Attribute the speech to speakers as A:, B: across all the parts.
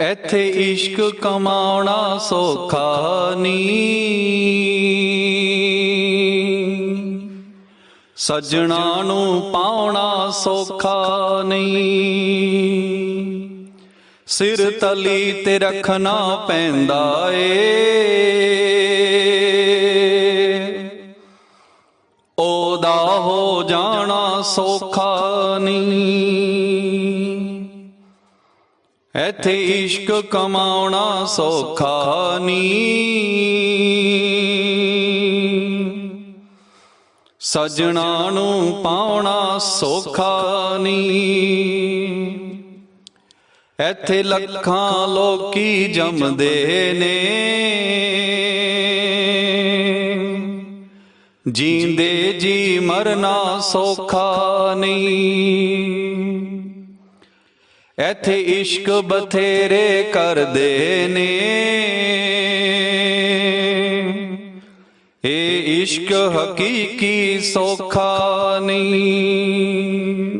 A: ਇੱਥੇ ਇਸ਼ਕ ਕਮਾਉਣਾ ਸੌਖਾ ਨਹੀਂ। ਸੱਜਣਾ ਨੂੰ ਪਾਉਣਾ ਸੌਖਾ ਨਹੀਂ। ਸਿਰ ਤਲੀ ਤੇ ਰੱਖਣਾ ਪੈਂਦਾ ਏ। ਉਹਦਾ ਹੋ ਜਾਣਾ ਸੌਖਾ ਇੱਥੇ ਇਸ਼ਕ ਕਮਾਉਣਾ ਸੌਖਾ ਨਹੀਂ। ਸਜਣਾ ਨੂੰ ਪਾਉਣਾ ਸੌਖਾ ਨਹੀਂ। ਇੱਥੇ ਲੱਖਾਂ ਲੋਕੀ ਜੰਮਦੇ ਨੇ। ਜੀਂਦੇ ਜੀ ਮਰਨਾ ਸੌਖਾ ਨਹੀਂ। ਇੱਥੇ ਇਸ਼ਕ ਬਥੇਰੇ ਕਰਦੇ ਨੇ। ਇਹ ਇਸ਼ਕ ਹਕੀਕੀ ਸੌਖਾ ਨਹੀਂ।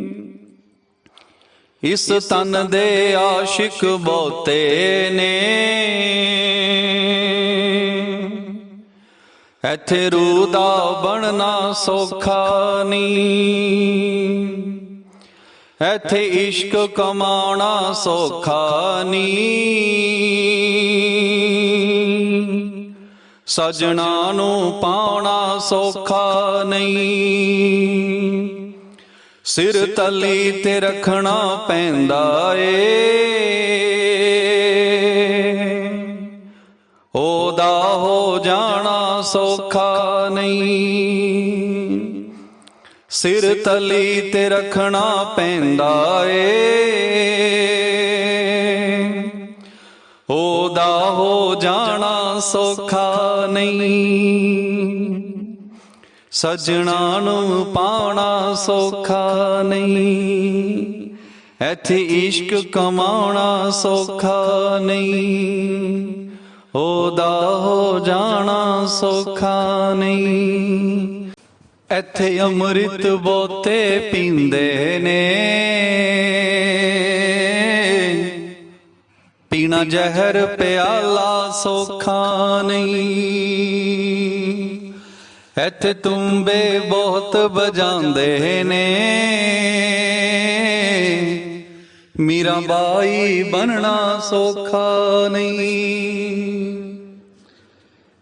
A: ਇਸ ਤਨ ਦੇ ਆਸ਼ਿਕ ਬਹੁਤੇ ਨੇ। ਇੱਥੇ ਰੂਹ ਦਾ ਬਣਨਾ ਸੌਖਾ ਨਹੀਂ। ਇੱਥੇ ਇਸ਼ਕ ਕਮਾਉਣਾ ਸੌਖਾ ਨਹੀਂ। ਸਜਣਾ ਨੂੰ ਪਾਉਣਾ ਸੌਖਾ ਨਹੀਂ। ਸਿਰ ਤਲੀ ਤੇ ਰੱਖਣਾ ਪੈਂਦਾ ਏ। ਉਹਦਾ ਹੋ ਜਾਣਾ ਸੌਖਾ ਨਹੀਂ। ਸਿਰ ਤਲੀ ਤੇ ਰੱਖਣਾ ਪੈਂਦਾ ਏ। ਉਹਦਾ ਹੋ ਜਾਣਾ ਸੌਖਾ ਨਹੀਂ। ਸਜਣਾ ਨੂੰ ਪਾਉਣਾ ਸੌਖਾ ਨਹੀਂ। ਐਥੇ ਇਸ਼ਕ ਕਮਾਉਣਾ ਸੌਖਾ ਨਹੀਂ। ਉਹਦਾ ਹੋ ਜਾਣਾ ਸੌਖਾ ਨਹੀਂ। ਇੱਥੇ ਅੰਮ੍ਰਿਤ ਬੋਤੇ ਪੀਂਦੇ ਨੇ। ਪੀਣਾ ਜ਼ਹਿਰ ਪਿਆਲਾ ਸੌਖਾ ਨਹੀਂ। ਇੱਥੇ ਤੁੰਬੇ ਬਹੁਤ ਵਜਾਉਂਦੇ ਨੇ। ਮੀਰਾ ਬਾਈ ਬਣਨਾ ਸੌਖਾ ਨਹੀਂ।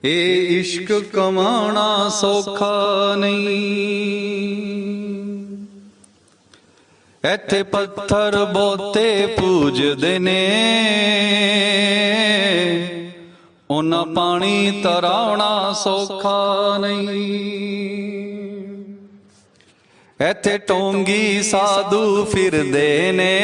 A: ਇਹ ਇਸ਼ਕ ਕਮਾਉਣਾ ਸੌਖਾ ਨਹੀਂ। ਇੱਥੇ ਪੱਥਰ ਬੋਤੇ ਪੂਜਦੇ ਨੇ। ਉਹਨਾਂ ਪਾਣੀ ਤਰਾਉਣਾ ਸੌਖਾ ਨਹੀਂ। ਇੱਥੇ ਟੋਂਗੀ ਸਾਧੂ ਫਿਰਦੇ ਨੇ।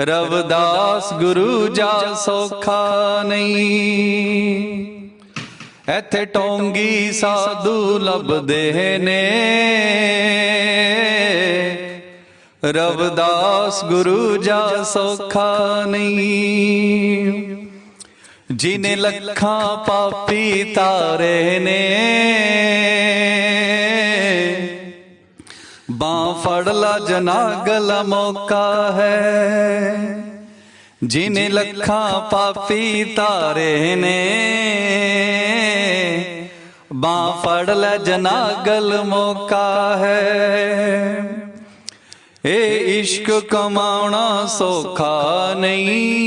A: ਰਵਦਾਸ ਗੁਰੂ ਜਾ ਸੌਖਾ ਨਹੀਂ। ਇੱਥੇ ਟੋਂਗੀ ਸਾਧੂ ਲੱਭਦੇ ਨੇ। ਰਵਦਾਸ ਗੁਰੂ ਜਾ ਸੌਖਾ ਨਹੀਂ। ਜਿਨੇ ਲੱਖਾਂ ਪਾਪੀ ਤਾਰੇ ਨੇ। ਫੜ ਲਾ ਜਨਾਗਲ ਮੌਕਾ ਹੈ। ਜਿਨੇ ਲੱਖਾਂ ਪਾਪੀ ਤਾਰੇ ਨੇ, ਬਾਹ ਫੜ ਲੈ ਜਨਾਗਲ ਮੌਕਾ ਹੈ। ਇਹ ਇਸ਼ਕ ਕਮਾਉਣਾ ਸੌਖਾ ਨਹੀਂ।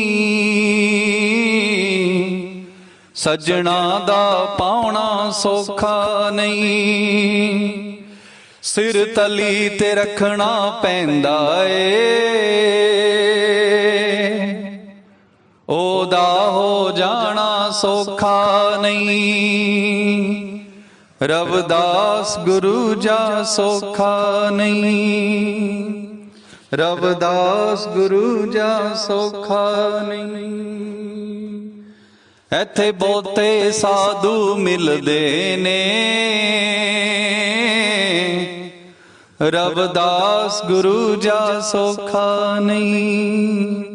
A: ਸੱਜਣਾ ਦਾ ਪਾਉਣਾ ਸੌਖਾ ਨਹੀਂ। ਸਿਰ ਤਲੀ ਤੇ ਰੱਖਣਾ ਪੈਂਦਾ ਏ। ਉਹਦਾ ਹੋ ਜਾਣਾ ਸੌਖਾ ਨਹੀਂ। ਰਵਦਾਸ ਗੁਰੂ ਜਾ ਸੌਖਾ ਨਹੀਂ। ਰਵਦਾਸ ਗੁਰੂ ਜਾ ਸੌਖਾ ਨਹੀਂ। ਇੱਥੇ ਬਹੁਤੇ ਸਾਧੂ ਮਿਲਦੇ ਨੇ। ਰਵਦਾਸ ਗੁਰੂ ਜਾ ਸੌਖਾ ਨਹੀਂ।